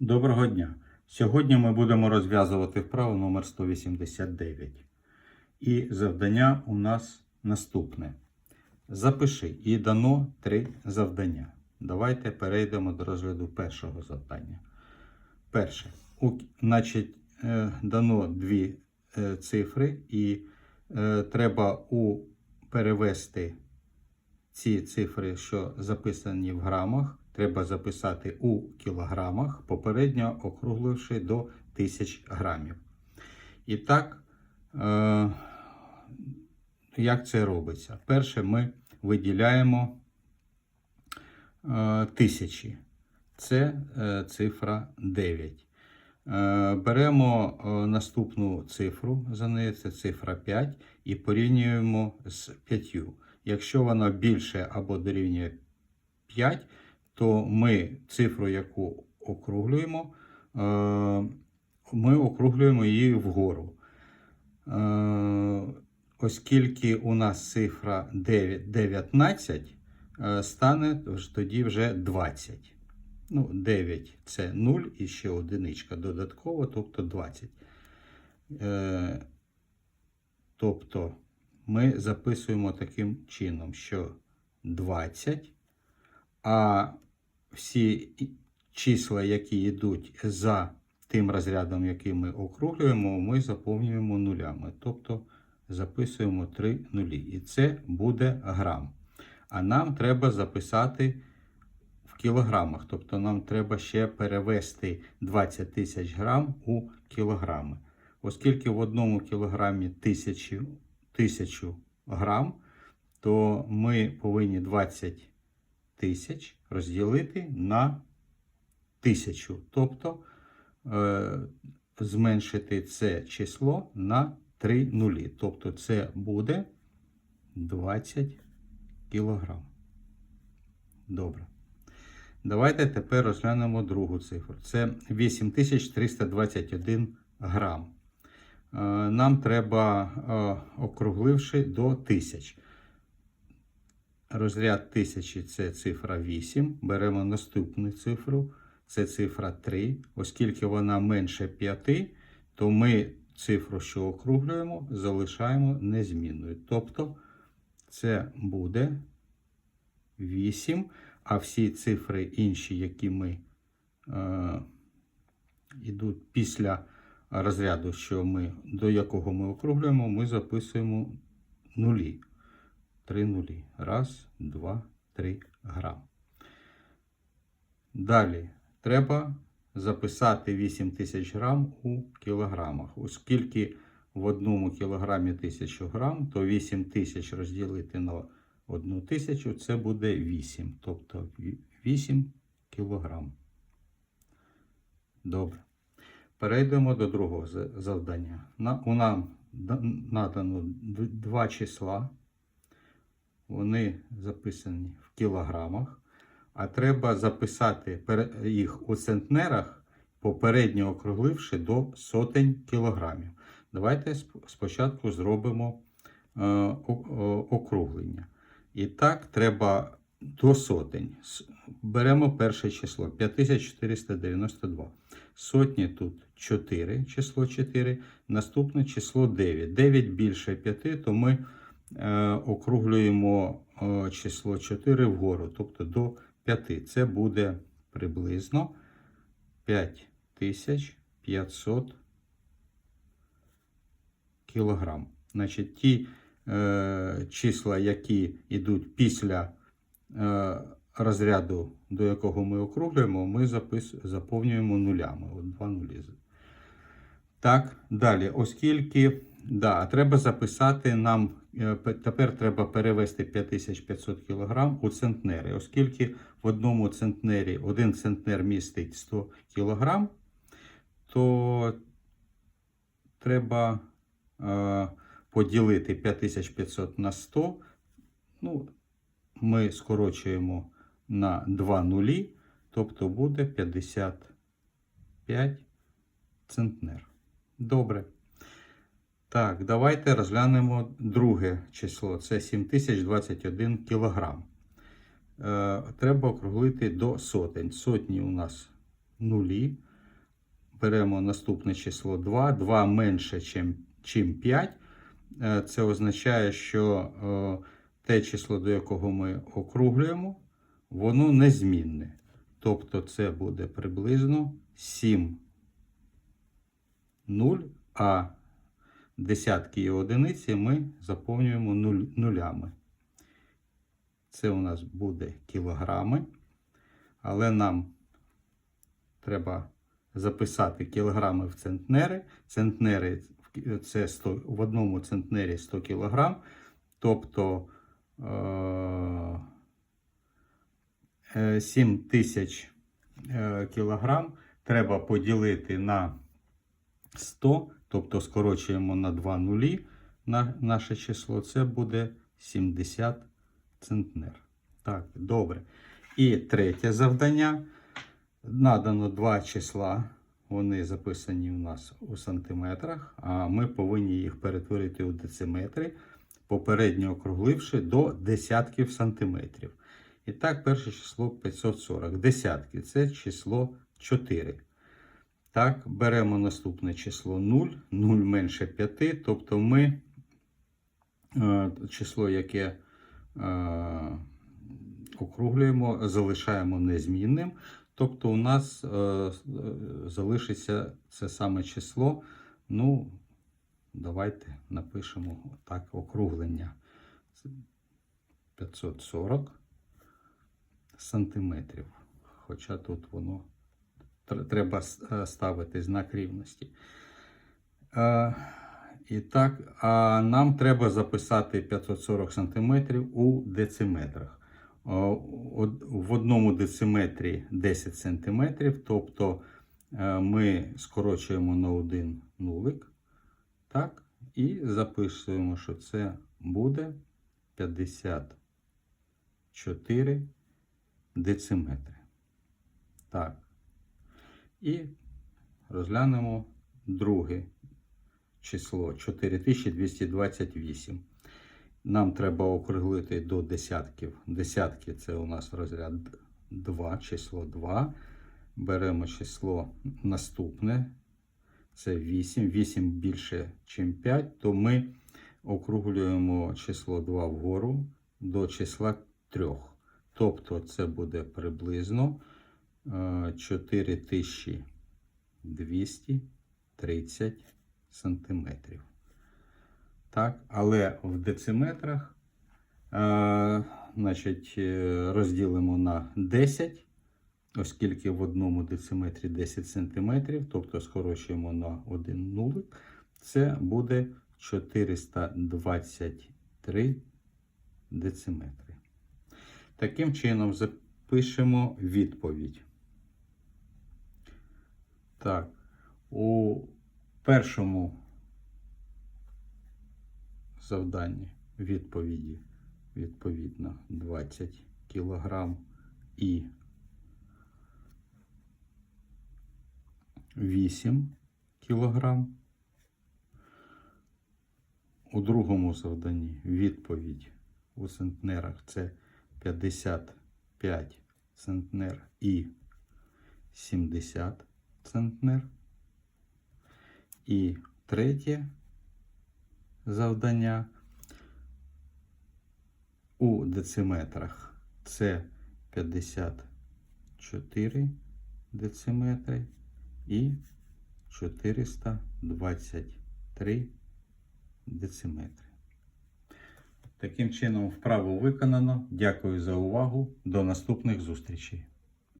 Доброго дня! Сьогодні ми будемо розв'язувати вправу номер 189. І завдання у нас наступне. Запиши і дано три завдання. Давайте перейдемо до розгляду першого завдання. Перше. У, значить, е, дано дві е, цифри, і е, треба у перевести ці цифри, що записані в грамах, треба записати у кілограмах, попередньо округливши до 1000 грамів. І так, е, як це робиться? Перше, ми виділяємо е, тисячі. Це е, цифра 9. Е, Беремо е, наступну цифру за нею, це цифра 5, і порівнюємо з 5. Якщо вона більше або дорівнює 5, то ми цифру, яку округлюємо, е, ми округлюємо її вгору. Е, Оскільки у нас цифра 9, 19, е, стане тоді вже 20. Ну, 9 це 0 і ще одиничка додатково, тобто 20. Е, Тобто ми записуємо таким чином, що 20, а всі числа, які йдуть за тим розрядом, який ми округлюємо, ми заповнюємо нулями. Тобто записуємо 3 нулі. І це буде грам. А нам треба записати в кілограмах. Тобто нам треба ще перевести 20 тисяч грам у кілограми. Оскільки в одному кілограмі тисячу, тисячу грам, то ми повинні 20 тисяч розділити на тисячу. Тобто е, зменшити це число на 3 нулі. Тобто це буде 20 кілограм. Добре. Давайте тепер розглянемо другу цифру. Це 8321 грам. Е, Нам треба, е, округливши до 1000. Розряд тисячі це цифра 8. Беремо наступну цифру, це цифра 3. Оскільки вона менше 5, то ми цифру, що округлюємо, залишаємо незмінною. Тобто це буде 8, а всі цифри інші, які ми е, йдуть після розряду, що ми, до якого ми округлюємо, ми записуємо нулі. 3 нулі. Раз, два, три грам. Далі треба записати 8 тисяч грам у кілограмах. Оскільки в одному кілограмі 1000 грам, то 8 тисяч розділити на 1 тисячу це буде 8. Тобто 8 кілограм. Добре. Перейдемо до другого завдання. У нам надано два числа. Вони записані в кілограмах. А треба записати їх у центнерах, попередньо округливши до сотень кілограмів. Давайте спочатку зробимо е, округлення. І так, треба до сотень. Беремо перше число 5492. Сотні тут 4, число 4, наступне число 9. 9 більше 5, то ми округлюємо е, число 4 вгору, тобто до 5. Це буде приблизно 5500 кілограм. Значить, ті е, числа, які йдуть після е, розряду, до якого ми округлюємо, ми запис, заповнюємо нулями. От два нулі. Так, далі, оскільки да, треба записати нам, е, тепер треба перевести 5500 кг у центнери. Оскільки в одному центнері один центнер містить 100 кг, то треба е, поділити 5500 на 100. Ну, ми скорочуємо на 2 нулі, тобто буде 55 центнер. Добре. Так, давайте розглянемо друге число. Це 7021 кілограм. Е, треба округлити до сотень. Сотні у нас нулі. Беремо наступне число 2. 2 менше, чим, чим 5. Е, Це означає, що е, те число, до якого ми округлюємо, воно незмінне. Тобто це буде приблизно 7 0, а десятки і одиниці ми заповнюємо нуль, нулями. Це у нас буде кілограми, але нам треба записати кілограми в центнери. Центнери це 100, в одному центнері 100 кілограм, тобто е, е, 7 тисяч е, кілограм треба поділити на 100, тобто скорочуємо на 2 нулі на наше число, це буде 70 центнер. Так, добре. І третє завдання. Надано два числа. Вони записані у нас у сантиметрах, а ми повинні їх перетворити у дециметри, попередньо округливши до десятків сантиметрів. І так, перше число 540. Десятки це число 4. Так, беремо наступне число 0, 0 менше 5, тобто ми е, число, яке е, округлюємо, залишаємо незмінним. Тобто у нас е, залишиться це саме число. Ну, давайте напишемо так округлення. 540 сантиметрів. Хоча тут воно треба е, ставити знак рівності. Е, І так, а нам треба записати 540 сантиметрів у дециметрах. В одному дециметрі 10 сантиметрів, тобто е, ми скорочуємо на один нулик. Так, і записуємо, що це буде 54 дециметри. Так. І розглянемо друге число 4228. Нам треба округлити до десятків. Десятки це у нас розряд 2, число 2. Беремо число наступне. Це 8. 8 більше, ніж 5, то ми округлюємо число 2 вгору до числа 3. Тобто це буде приблизно 4230 сантиметрів. Так, але в дециметрах е, значить, е, розділимо на 10, оскільки в одному дециметрі 10 сантиметрів, тобто скорочуємо на один нулик, це буде 423 дециметри. Таким чином запишемо відповідь. Так, у першому завданні відповіді відповідно 20 кг і 8 кг. У другому завданні відповідь у центнерах це 55 центнер і 70 центнер. І третє завдання у дециметрах це 54 дециметри і 423 дециметри. Таким чином, вправо виконано. Дякую за увагу. До наступних зустрічей.